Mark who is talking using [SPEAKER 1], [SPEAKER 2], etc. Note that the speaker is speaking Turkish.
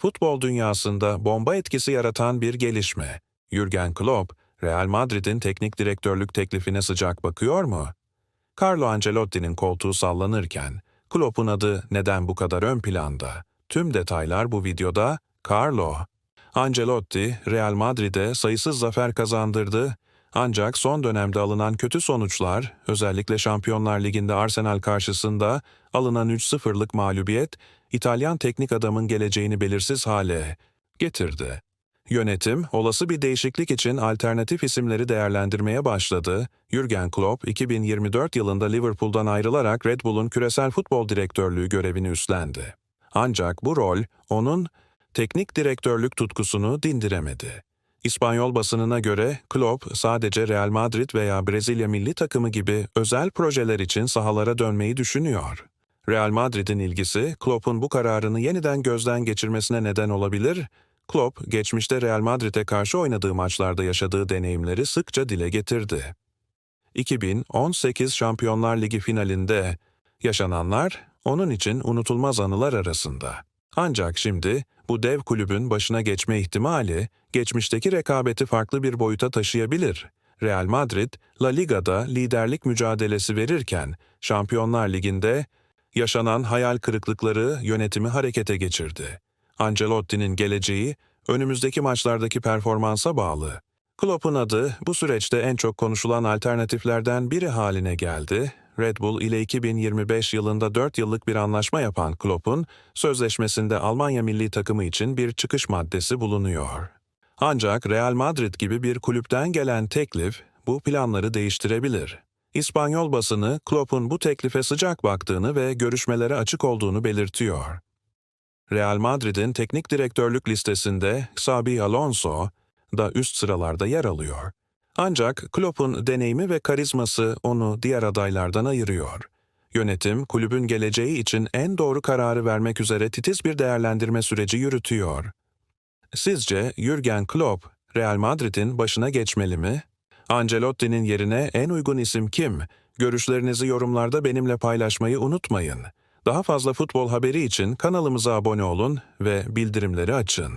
[SPEAKER 1] futbol dünyasında bomba etkisi yaratan bir gelişme. Jürgen Klopp, Real Madrid'in teknik direktörlük teklifine sıcak bakıyor mu? Carlo Ancelotti'nin koltuğu sallanırken, Klopp'un adı neden bu kadar ön planda? Tüm detaylar bu videoda. Carlo. Ancelotti, Real Madrid'e sayısız zafer kazandırdı. Ancak son dönemde alınan kötü sonuçlar, özellikle Şampiyonlar Ligi'nde Arsenal karşısında alınan 3-0'lık mağlubiyet, İtalyan teknik adamın geleceğini belirsiz hale getirdi. Yönetim, olası bir değişiklik için alternatif isimleri değerlendirmeye başladı. Jürgen Klopp, 2024 yılında Liverpool'dan ayrılarak Red Bull'un küresel futbol direktörlüğü görevini üstlendi. Ancak bu rol, onun teknik direktörlük tutkusunu dindiremedi. İspanyol basınına göre Klopp sadece Real Madrid veya Brezilya milli takımı gibi özel projeler için sahalara dönmeyi düşünüyor. Real Madrid'in ilgisi Klopp'un bu kararını yeniden gözden geçirmesine neden olabilir. Klopp, geçmişte Real Madrid'e karşı oynadığı maçlarda yaşadığı deneyimleri sıkça dile getirdi. 2018 Şampiyonlar Ligi finalinde yaşananlar onun için unutulmaz anılar arasında. Ancak şimdi bu dev kulübün başına geçme ihtimali geçmişteki rekabeti farklı bir boyuta taşıyabilir. Real Madrid, La Liga'da liderlik mücadelesi verirken Şampiyonlar Ligi'nde yaşanan hayal kırıklıkları yönetimi harekete geçirdi. Ancelotti'nin geleceği önümüzdeki maçlardaki performansa bağlı. Klopp'un adı bu süreçte en çok konuşulan alternatiflerden biri haline geldi. Red Bull ile 2025 yılında 4 yıllık bir anlaşma yapan Klopp'un sözleşmesinde Almanya milli takımı için bir çıkış maddesi bulunuyor. Ancak Real Madrid gibi bir kulüpten gelen teklif bu planları değiştirebilir. İspanyol basını Klopp'un bu teklife sıcak baktığını ve görüşmelere açık olduğunu belirtiyor. Real Madrid'in teknik direktörlük listesinde Xabi Alonso da üst sıralarda yer alıyor. Ancak Klopp'un deneyimi ve karizması onu diğer adaylardan ayırıyor. Yönetim, kulübün geleceği için en doğru kararı vermek üzere titiz bir değerlendirme süreci yürütüyor. Sizce Jürgen Klopp, Real Madrid'in başına geçmeli mi? Ancelotti'nin yerine en uygun isim kim? Görüşlerinizi yorumlarda benimle paylaşmayı unutmayın. Daha fazla futbol haberi için kanalımıza abone olun ve bildirimleri açın.